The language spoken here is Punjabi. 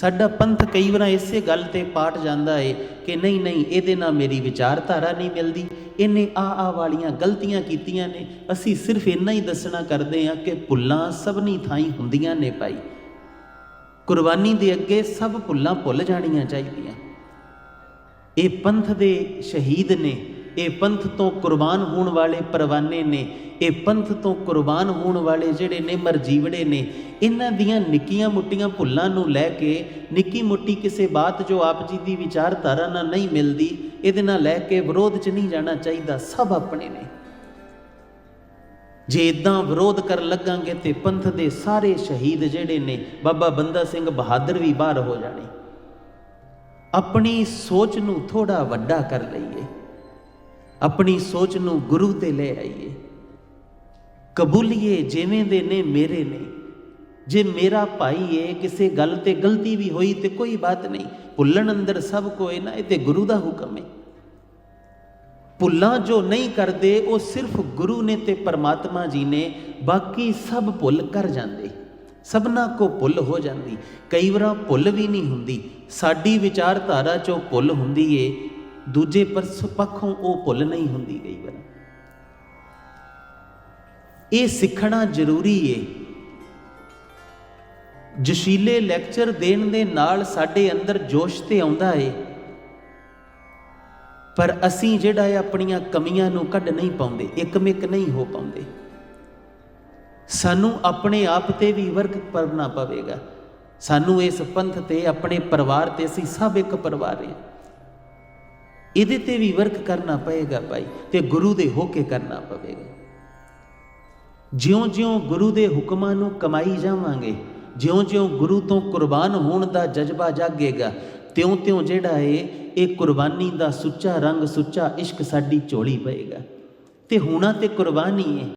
ਸਾਡਾ ਪੰਥ ਕਈ ਵਾਰ ਇਸੇ ਗੱਲ ਤੇ ਪਾਟ ਜਾਂਦਾ ਏ ਕਿ ਨਹੀਂ ਨਹੀਂ, ਇਹਦੇ ਨਾਲ ਮੇਰੀ ਵਿਚਾਰਧਾਰਾ ਨਹੀਂ ਮਿਲਦੀ। ਇਹਨੇ ਆ ਆ ਵਾਲੀਆਂ ਗਲਤੀਆਂ ਕੀਤੀਆਂ ਨੇ। ਅਸੀਂ ਸਿਰਫ ਇੰਨਾ ਹੀ ਦੱਸਣਾ ਕਰਦੇ ਹਾਂ ਕਿ ਭੁੱਲਾਂ ਸਭਨੀ ਥਾਈਂ ਹੁੰਦੀਆਂ ਨੇ ਭਾਈ। ਕੁਰਬਾਨੀ ਦੇ ਅੱਗੇ ਸਭ ਭੁੱਲਾਂ ਭੁੱਲ ਜਾਣੀਆਂ ਚਾਹੀਦੀਆਂ। ਇਹ ਪੰਥ ਦੇ ਸ਼ਹੀਦ ਨੇ। ਇਹ ਪੰਥ ਤੋਂ ਕੁਰਬਾਨ ਹੋਣ ਵਾਲੇ ਪਰਵਾਨੇ ਨੇ, ਇਹ ਪੰਥ ਤੋਂ ਕੁਰਬਾਨ ਹੋਣ ਵਾਲੇ ਜਿਹੜੇ ਨੇ ਮਰਜੀਵੜੇ ਨੇ, ਇਹਨਾਂ ਦੀਆਂ ਨਿੱਕੀਆਂ ਮੁੱਟੀਆਂ ਭੁੱਲਾਂ ਨੂੰ ਲੈ ਕੇ ਨਿੱਕੀ ਮੁੱਟੀ ਕਿਸੇ ਬਾਤ ਜੋ ਆਪ ਜੀ ਦੀ ਵਿਚਾਰਧਾਰਾ ਨਾਲ ਨਹੀਂ ਮਿਲਦੀ, ਇਹਦੇ ਨਾਲ ਲੈ ਕੇ ਵਿਰੋਧ 'ਚ ਨਹੀਂ ਜਾਣਾ ਚਾਹੀਦਾ, ਸਭ ਆਪਣੇ ਨੇ। ਜੇ ਇਦਾਂ ਵਿਰੋਧ ਕਰਨ ਲੱਗਾਂਗੇ ਤੇ ਪੰਥ ਦੇ ਸਾਰੇ ਸ਼ਹੀਦ ਜਿਹੜੇ ਨੇ, ਬਾਬਾ ਬੰਦਾ ਸਿੰਘ ਬਹਾਦਰ ਵੀ ਬਾਹਰ ਹੋ ਜਾਣੇ। ਆਪਣੀ ਸੋਚ ਨੂੰ ਥੋੜਾ ਵੱਡਾ ਕਰ ਲਈਏ। ਆਪਣੀ ਸੋਚ ਨੂੰ ਗੁਰੂ ਤੇ ਲੈ ਆਈਏ। ਕਬੂਲੀਏ ਜਿਵੇਂ ਦੇ ਨੇ, ਮੇਰੇ ਨੇ। ਜੇ ਮੇਰਾ ਭਾਈ ਏ, ਕਿਸੇ ਗੱਲ ਤੇ ਗਲਤੀ ਵੀ ਹੋਈ ਤੇ ਕੋਈ ਬਾਤ ਨਹੀਂ। ਭੁੱਲਣ ਅੰਦਰ ਸਭ ਕੋਏ ਨਾ ਇਹ ਤੇ ਗੁਰੂ ਦਾ ਹੁਕਮ ਹੈ ਭੁੱਲਾਂ ਜੋ ਨਹੀਂ ਕਰਦੇ, ਉਹ ਸਿਰਫ ਗੁਰੂ ਨੇ ਤੇ ਪਰਮਾਤਮਾ ਜੀ ਨੇ। ਬਾਕੀ ਸਭ ਭੁੱਲ ਕਰ ਜਾਂਦੇ। ਸਭਨਾ ਕੋ ਭੁੱਲ ਹੋ ਜਾਂਦੀ। ਕਈ ਵਾਰ ਭੁੱਲ ਵੀ ਨਹੀਂ ਹੁੰਦੀ। ਸਾਡੀ ਵਿਚਾਰਧਾਰਾ ਚੋਂ ਭੁੱਲ ਹੁੰਦੀ ਏ। ਦੂਜੇ ਪਰਸ ਪੱਖੋਂ ਉਹ ਭੁੱਲ ਨਹੀਂ ਹੁੰਦੀ ਕਈ ਵਾਰ। ਇਹ ਸਿੱਖਣਾ ਜ਼ਰੂਰੀ ਏ। ਜਸ਼ੀਲੇ ਲੈਕਚਰ ਦੇਣ ਦੇ ਨਾਲ ਸਾਡੇ ਅੰਦਰ ਜੋਸ਼ ਤੇ ਆਉਂਦਾ ਏ। ਪਰ ਅਸੀਂ ਜਿਹੜਾ ਹੈ ਆਪਣੀਆਂ ਕਮੀਆਂ ਨੂੰ ਕੱਢ ਨਹੀਂ ਪਾਉਂਦੇ, ਇੱਕਮਿਕ ਨਹੀਂ ਹੋ ਪਾਉਂਦੇ। ਸਾਨੂੰ ਆਪਣੇ ਆਪ ਤੇ ਵੀ ਵਰਕ ਕਰਨਾ ਪਵੇਗਾ। ਸਾਨੂੰ ਇਸ ਪੰਥ ਤੇ, ਆਪਣੇ ਪਰਿਵਾਰ ਤੇ ਅਸੀਂ ਸਭ ਇੱਕ ਪਰਿਵਾਰ ਹਾਂ ਇਹਦੇ ਤੇ ਵੀ ਵਰਕ ਕਰਨਾ ਪਏਗਾ ਭਾਈ ਤੇ ਗੁਰੂ ਦੇ ਹੋ ਕੇ ਕਰਨਾ ਪਵੇਗਾ। ਜਿਉਂ-ਜਿਉਂ ਗੁਰੂ ਦੇ ਹੁਕਮਾਂ ਨੂੰ ਕਮਾਈ ਜਾਵਾਂਗੇ, ਜਿਉਂ-ਜਿਉਂ ਗੁਰੂ ਤੋਂ ਕੁਰਬਾਨ ਹੋਣ ਦਾ ਜਜ਼ਬਾ ਜਾਗੇਗਾ, ਤਿਉਂ-ਤਿਉਂ ਜਿਹੜਾ ਏ, ਇਹ ਕੁਰਬਾਨੀ ਦਾ ਸੁੱਚਾ ਰੰਗ, ਸੁੱਚਾ ਇਸ਼ਕ ਸਾਡੀ ਝੋਲੀ ਪਏਗਾ। ਤੇ ਹੋਣਾ ਤੇ ਕੁਰਬਾਨੀ ਏ।